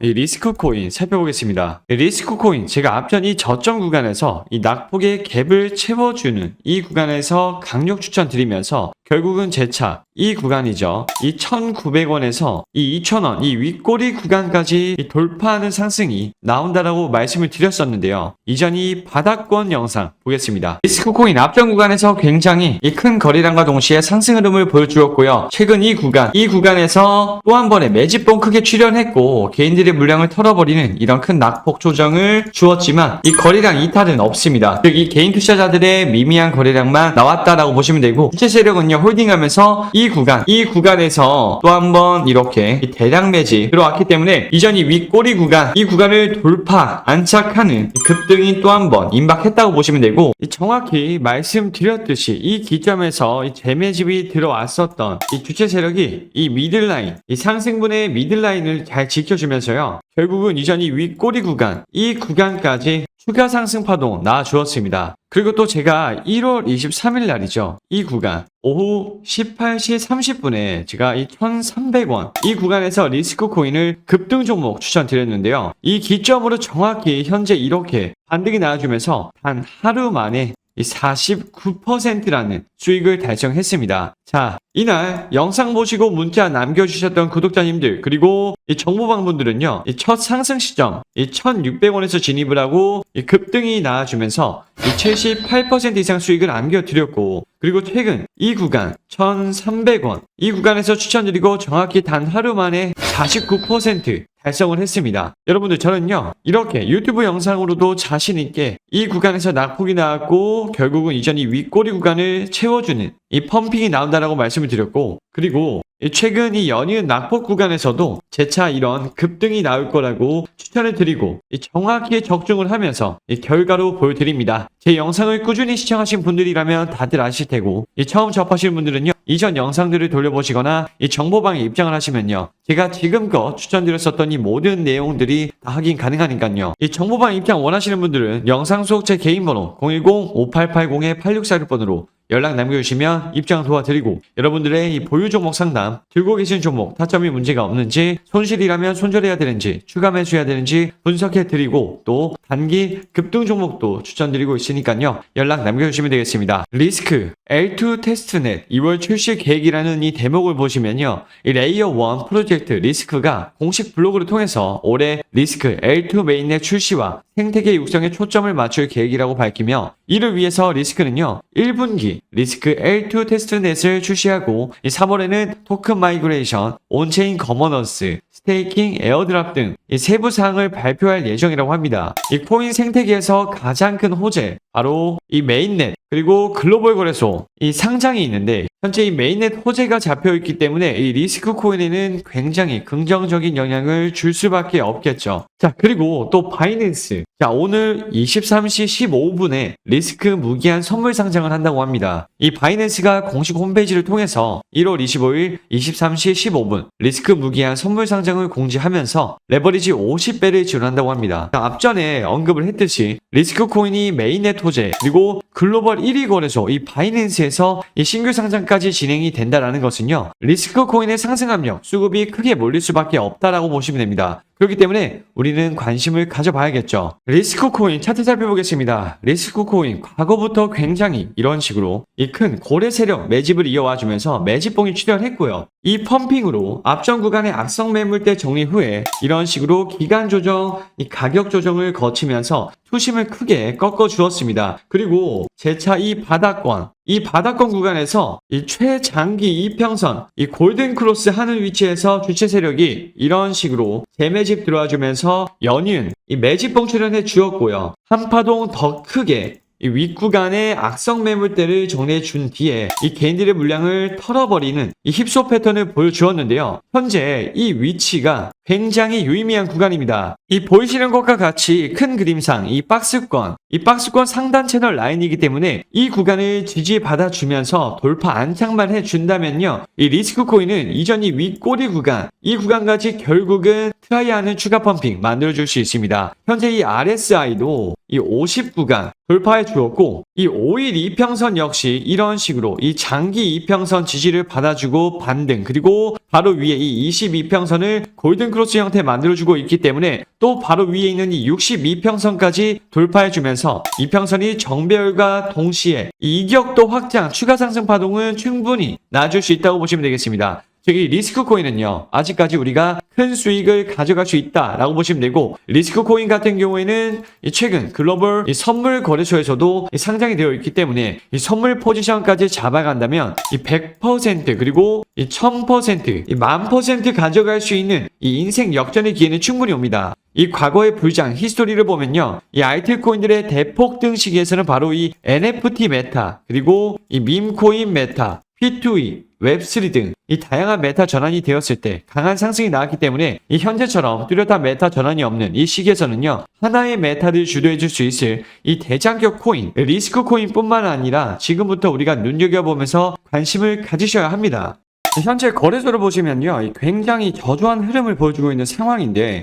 이 리스크 코인 살펴보겠습니다. 이 리스크 코인 제가 앞전 이 저점 구간에서 이 낙폭의 갭을 채워주는 이 구간에서 강력 추천드리면서 결국은 제 차 이 구간이죠. 이 1,900원에서 이 2,000원 이 윗꼬리 구간까지 이 돌파하는 상승이 나온다라고 말씀을 드렸었는데요. 이전 이 바닥권 영상 보겠습니다. 리스크 코인 앞전 구간에서 굉장히 이 큰 거래량과 동시에 상승 흐름을 보여주었고요. 최근 이 구간 이 구간에서 또 한 번의 매집봉 크게 출현했고 개인들의 물량을 털어버리는 이런 큰 낙폭 조정을 주었지만 이 거래량 이탈은 없습니다. 즉 이 개인 투자자들의 미미한 거래량만 나왔다라고 보시면 되고 주체 세력은요 홀딩하면서 이 구간. 이 구간에서 또 한 번 이렇게 이 대량 매집 들어왔기 때문에 이전 이 윗꼬리 구간. 이 구간을 돌파 안착하는 이 급등이 또 한 번 임박했다고 보시면 되고 이 정확히 말씀드렸듯이 이 기점에서 이 재매집이 들어왔었던 이 주체 세력이 이 미들라인 이 상승분의 미들라인을 잘 지켜주면서요 결국은 이전 이 윗꼬리 구간 이 구간까지 추가 상승 파동 나와주었습니다. 그리고 또 제가 1월 23일 날이죠. 이 구간 오후 18시 30분에 제가 이 1,300원 이 구간에서 리스크 코인을 급등 종목 추천드렸는데요. 이 기점으로 정확히 현재 이렇게 반등이 나와주면서 단 하루 만에 이 49%라는 수익을 달성했습니다. 자, 이날 영상 보시고 문자 남겨주셨던 구독자님들 그리고 이 정보방 분들은요, 이 첫 상승 시점 이 1,600원에서 진입을 하고 이 급등이 나와주면서 이 78% 이상 수익을 안겨드렸고 그리고 최근 이 구간 1,300원 이 구간에서 추천드리고 정확히 단 하루 만에 49% 달성을 했습니다. 여러분들 저는요 이렇게 유튜브 영상으로도 자신 있게 이 구간에서 낙폭이 나왔고 결국은 이전 이 윗꼬리 구간을 채워주는 이 펌핑이 나온다라고 말씀을 드렸고 그리고 이 최근 이 연이은 낙폭 구간에서도 재차 이런 급등이 나올 거라고 추천을 드리고 이 정확히 적중을 하면서 이 결과로 보여드립니다. 제 영상을 꾸준히 시청하신 분들이라면 다들 아실 테고 이 처음 접하실 분들은요 이전 영상들을 돌려보시거나 이 정보방에 입장을 하시면요. 제가 지금껏 추천드렸었던 이 모든 내용들이 다 확인 가능하니까요. 이 정보방 입장 원하시는 분들은 영상 속 제 개인 번호 010-5880-8646번으로 연락 남겨주시면 입장 도와드리고 여러분들의 이 보유 종목 상담 들고 계신 종목 타점이 문제가 없는지 손실이라면 손절해야 되는지 추가 매수해야 되는지 분석해드리고 또 단기 급등 종목도 추천드리고 있으니까요. 연락 남겨주시면 되겠습니다. 리스크 L2 테스트넷 2월 출시 계획이라는 이 대목을 보시면요. 이 레이어 1 프로젝트 리스크가 공식 블로그를 통해서 올해 리스크 L2 메인넷 출시와 생태계 육성에 초점을 맞출 계획이라고 밝히며 이를 위해서 리스크는요. 1분기 리스크 L2 테스트넷을 출시하고 3월에는 토큰 마이그레이션, 온체인 거머넌스, 스테이킹, 에어드랍 등 세부 사항을 발표할 예정이라고 합니다. 이 코인 생태계에서 가장 큰 호재 바로 이 메인넷 그리고 글로벌 거래소 이 상장이 있는데 현재 이 메인넷 호재가 잡혀 있기 때문에 이 리스크 코인에는 굉장히 긍정적인 영향을 줄 수밖에 없겠죠. 자 그리고 또 바이낸스 자 오늘 23시 15분에 리스크 무기한 선물 상장을 한다고 합니다. 이 바이낸스가 공식 홈페이지를 통해서 1월 25일 23시 15분 리스크 무기한 선물 상장을 공지하면서 레버리지 50배를 지원한다고 합니다. 자, 앞전에 언급을 했듯이 리스크 코인이 메인넷 호재 그리고 글로벌 1위 거래소 이 바이낸스에서 이 신규 상장까지 진행이 된다라는 것은요 리스크 코인의 상승 압력 수급이 크게 몰릴 수밖에 없다라고 보시면 됩니다. 그렇기 때문에 우리는 관심을 가져봐야겠죠. 리스크 코인 차트 살펴보겠습니다. 리스크 코인 과거부터 굉장히 이런 식으로 이 큰 고래 세력 매집을 이어와 주면서 매집봉이 출현했고요. 이 펌핑으로 앞전 구간의 악성 매물대 정리 후에 이런 식으로 기간 조정, 이 가격 조정을 거치면서 투심을 크게 꺾어 주었습니다. 그리고 재차 이 바닥권, 이 바닥권 구간에서 이 최장기 이평선, 이 골든 크로스 하는 위치에서 주체 세력이 이런 식으로 재매집 들어와 주면서 연이은 이 매집봉 출현해 주었고요. 한파동 더 크게 이 윗구간의 악성 매물대를 정리해 준 뒤에 이 개인들의 물량을 털어버리는 이 힙소 패턴을 보여주었는데요. 현재 이 위치가 굉장히 유의미한 구간입니다. 이 보이시는 것과 같이 큰 그림상 이 박스권, 이 박스권 상단 채널 라인이기 때문에 이 구간을 지지받아 주면서 돌파 안착만 해준다면요. 이 리스크 코인은 이전 이 윗꼬리 구간, 이 구간까지 결국은 트라이하는 추가 펌핑 만들어줄 수 있습니다. 현재 이 RSI도 이 50구간 돌파해 주었고 이 5일 이평선 역시 이런 식으로 이 장기 이평선 지지를 받아주고 반등 그리고 바로 위에 이 22평선을 골든 크로스 형태 만들어주고 있기 때문에 또 바로 위에 있는 이 62평선까지 돌파해주면서 이평선이 정배열과 동시에 이 이격도 확장 추가 상승 파동은 충분히 놔줄 수 있다고 보시면 되겠습니다. 즉, 이 리스크 코인은요, 아직까지 우리가 큰 수익을 가져갈 수 있다라고 보시면 되고, 리스크 코인 같은 경우에는 이 최근 글로벌 이 선물 거래소에서도 이 상장이 되어 있기 때문에 이 선물 포지션까지 잡아간다면 이 100% 그리고 이 1000%, 이만 퍼센트 가져갈 수 있는 이 인생 역전의 기회는 충분히 옵니다. 이 과거의 불장 히스토리를 보면요. 이 알트 코인들의 대폭 등 시기에서는 바로 이 NFT 메타, 그리고 이 밈코인 메타, P2E, 웹3 등 이 다양한 메타 전환이 되었을 때 강한 상승이 나왔기 때문에 이 현재처럼 뚜렷한 메타 전환이 없는 이 시기에서는요 하나의 메타를 주도해 줄 수 있을 이 대장격 코인 리스크 코인뿐만 아니라 지금부터 우리가 눈여겨보면서 관심을 가지셔야 합니다. 현재 거래소를 보시면요 이 굉장히 저조한 흐름을 보여주고 있는 상황인데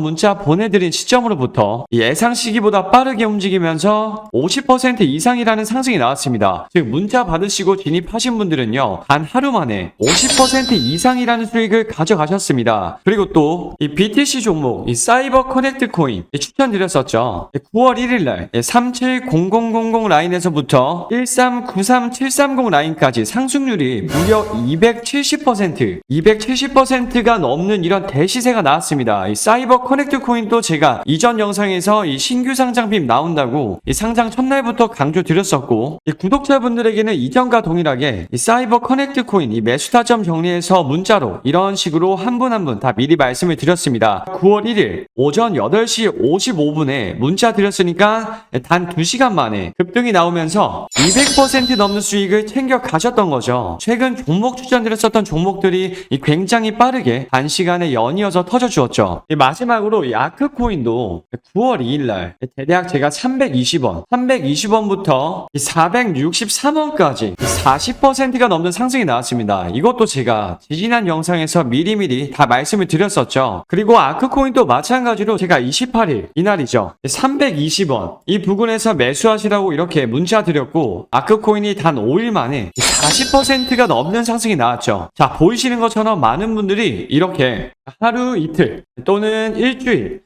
문자 보내드린 시점으로부터 예상 시기보다 빠르게 움직이면서 50% 이상이라는 상승이 나왔습니다. 즉 문자 받으시고 진입하신 분들은요 단 하루 만에 50% 이상이라는 수익을 가져가셨습니다. 그리고 또 이 BTC 종목 이 사이버 커넥트 코인 이 추천드렸었죠. 9월 1일 날 370000 라인에서부터 1393730 라인까지 상승률이 무려 270% 270%가 넘는 이런 대시세가 나왔습니다. 이 사이버 커넥트 코인도 제가 이전 영상에서 이 신규 상장빔 나온다고 이 상장 첫날부터 강조 드렸었고 이 구독자분들에게는 이전과 동일하게 이 사이버 커넥트 코인 이 매수 타점 정리해서 문자로 이런 식으로 한 분 한 분 다 미리 말씀을 드렸습니다. 9월 1일 오전 8시 55분에 문자 드렸으니까 단 2시간 만에 급등이 나오면서 200% 넘는 수익을 챙겨 가셨던 거죠. 최근 종목 추천드렸었던 종목들이 이 굉장히 빠르게 단시간에 연이어서 터져 주었죠. 이 마지막으로 이 아크코인도 9월 2일 날 대략 제가 320원, 320원부터 463원까지 40%가 넘는 상승이 나왔습니다. 이것도 제가 지지난 영상에서 미리미리 다 말씀을 드렸었죠. 그리고 아크코인도 마찬가지로 제가 28일 이날이죠. 320원 이 부근에서 매수하시라고 이렇게 문자 드렸고 아크코인이 단 5일 만에 40%가 넘는 상승이 나왔죠. 자 보이시는 것처럼 많은 분들이 이렇게 하루 이틀 또는 일주일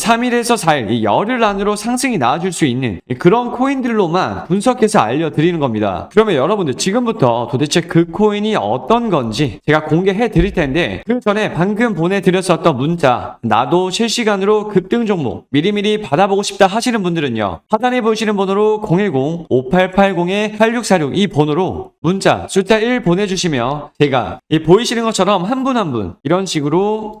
3일에서 4일 이 열흘 안으로 상승이 나와줄 수 있는 그런 코인들로만 분석해서 알려드리는 겁니다. 그러면 여러분들 지금부터 도대체 그 코인이 어떤 건지 제가 공개해 드릴 텐데 그 전에 방금 보내드렸었던 문자 나도 실시간으로 급등 종목 미리미리 받아보고 싶다 하시는 분들은요 하단에 보시는 번호로 010-5880-8646 이 번호로 문자 숫자 1 보내주시면 제가 이 보이시는 것처럼 한 분 한분 이런 식으로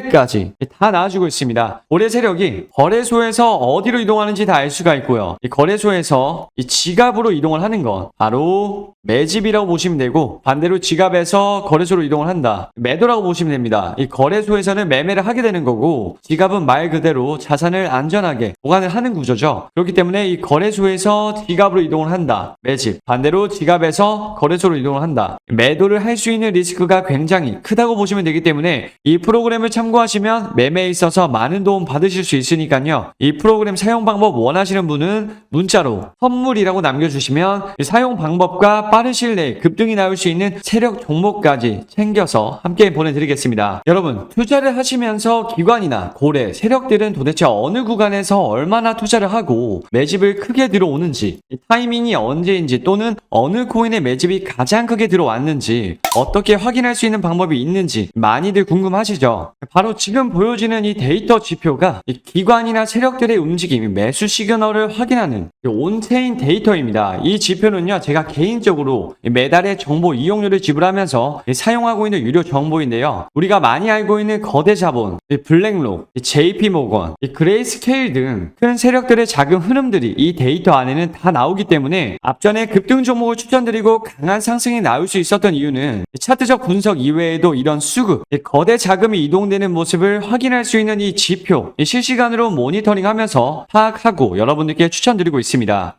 매매까지 다 나와주고 있습니다. 고래 세력이 거래소에서 어디로 이동하는지 다 알 수가 있고요. 이 거래소에서 이 지갑으로 이동을 하는 건 바로 매집이라고 보시면 되고 반대로 지갑에서 거래소로 이동을 한다. 매도라고 보시면 됩니다. 이 거래소에서는 매매를 하게 되는 거고 지갑은 말 그대로 자산을 안전하게 보관을 하는 구조죠. 그렇기 때문에 이 거래소에서 지갑으로 이동을 한다. 매집. 반대로 지갑에서 거래소로 이동을 한다. 매도를 할 수 있는 리스크가 굉장히 크다고 보시면 되기 때문에 이 프로그램을 참 고하시면 매매에 있어서 많은 도움 받으실 수 있으니까요. 이 프로그램 사용 방법 원하시는 분은 문자로 선물이라고 남겨주시면 이 사용 방법과 빠른 시일 내에 급등이 나올 수 있는 세력 종목까지 챙겨서 함께 보내드리겠습니다. 여러분 투자를 하시면서 기관이나 고래, 세력들은 도대체 어느 구간에서 얼마나 투자를 하고 매집을 크게 들어오는지 이 타이밍이 언제인지 또는 어느 코인의 매집이 가장 크게 들어왔는지 어떻게 확인할 수 있는 방법이 있는지 많이들 궁금하시죠? 바로 지금 보여지는 이 데이터 지표가 이 기관이나 세력들의 움직임, 매수 시그널을 확인하는 이 온체인 데이터입니다. 이 지표는요, 제가 개인적으로 이 매달의 정보 이용료를 지불하면서 이 사용하고 있는 유료 정보인데요. 우리가 많이 알고 있는 거대 자본, 이 블랙록, 이 JP 모건, 이 그레이스케일 등 큰 세력들의 자금 흐름들이 이 데이터 안에는 다 나오기 때문에 앞전에 급등 종목을 추천드리고 강한 상승이 나올 수 있었던 이유는 이 차트적 분석 이외에도 이런 수급, 이 거대 자금이 이동되는 모습을 확인할 수 있는 이 지표, 이 실시간으로 모니터링하면서 파악하고 여러분들께 추천드리고 있습니다.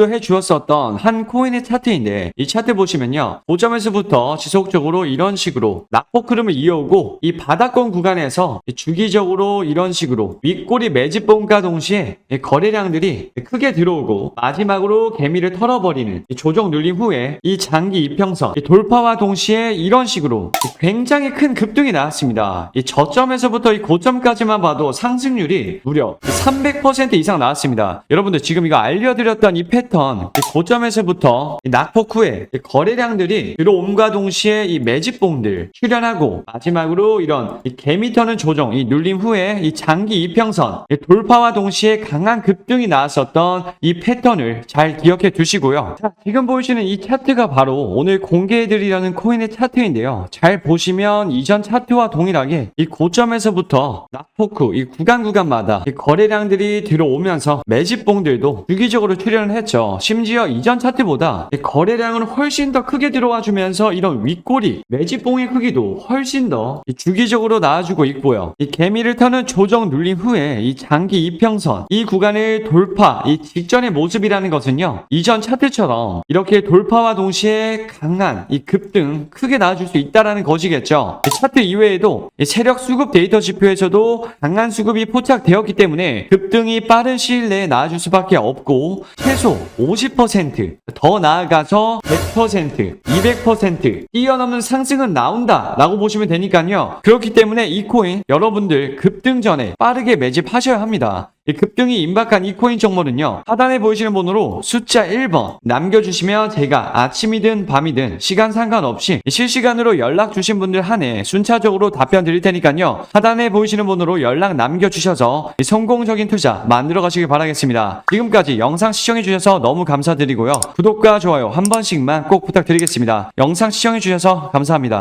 해 주었었던 한 코인의 차트인데 이 차트 보시면요. 고점에서부터 지속적으로 이런 식으로 낙폭 흐름을 이어오고 이 바닥권 구간에서 주기적으로 이런 식으로 윗꼬리 매집봉과 동시에 이 거래량들이 크게 들어오고 마지막으로 개미를 털어버리는 이 조정 눌림 후에 이 장기 이평선 이 돌파와 동시에 이런 식으로 이 굉장히 큰 급등이 나왔습니다. 이 저점에서부터 이 고점까지만 봐도 상승률이 무려 300% 이상 나왔습니다. 여러분들 지금 이거 알려드렸던 이 패턴 이 고점에서부터 이 낙폭 후에 이 거래량들이 들어옴과 동시에 이 매집봉들 출현하고 마지막으로 이런 이 개미 터는 조정 이 눌림 후에 이 장기 이평선 이 돌파와 동시에 강한 급등이 나왔었던 이 패턴을 잘 기억해 두시고요. 자, 지금 보이시는 이 차트가 바로 오늘 공개해드리려는 코인의 차트인데요. 잘 보시면 이전 차트와 동일하게 이 고점에서부터 낙폭 후이 구간 구간마다 이 거래량들이 들어오면서 매집봉들도 주기적으로 출현을 했죠. 심지어 이전 차트보다 이 거래량은 훨씬 더 크게 들어와 주면서 이런 윗꼬리 매집봉의 크기도 훨씬 더이 주기적으로 나와주고 있고요. 이 개미를 타는 조정 눌림 후에 이 장기 이평선 이 구간을 돌파 이 직전의 모습이라는 것은요. 이전 차트처럼 이렇게 돌파와 동시에 강한 이 급등 크게 나와줄 수 있다라는 것이겠죠. 이 차트 이외에도 이 세력 수급 데이터 지표에서도 강한 수급이 포착되었기 때문에 급등이 빠른 시일 내에 나와줄 수밖에 없고 최소 50%더 나아가서 100% 200% 뛰어넘는 상승은 나온다 라고 보시면 되니까요. 그렇기 때문에 이 코인 여러분들 급등 전에 빠르게 매집하셔야 합니다. 이 급등이 임박한 이 코인 정보는요. 하단에 보이시는 번호로 숫자 1번 남겨주시면 제가 아침이든 밤이든 시간 상관없이 실시간으로 연락 주신 분들 한해 순차적으로 답변 드릴 테니까요. 하단에 보이시는 번호로 연락 남겨주셔서 이 성공적인 투자 만들어 가시길 바라겠습니다. 지금까지 영상 시청해 주셔서 너무 감사드리고요. 구독과 좋아요 한 번씩만 꼭 부탁드리겠습니다. 영상 시청해 주셔서 감사합니다.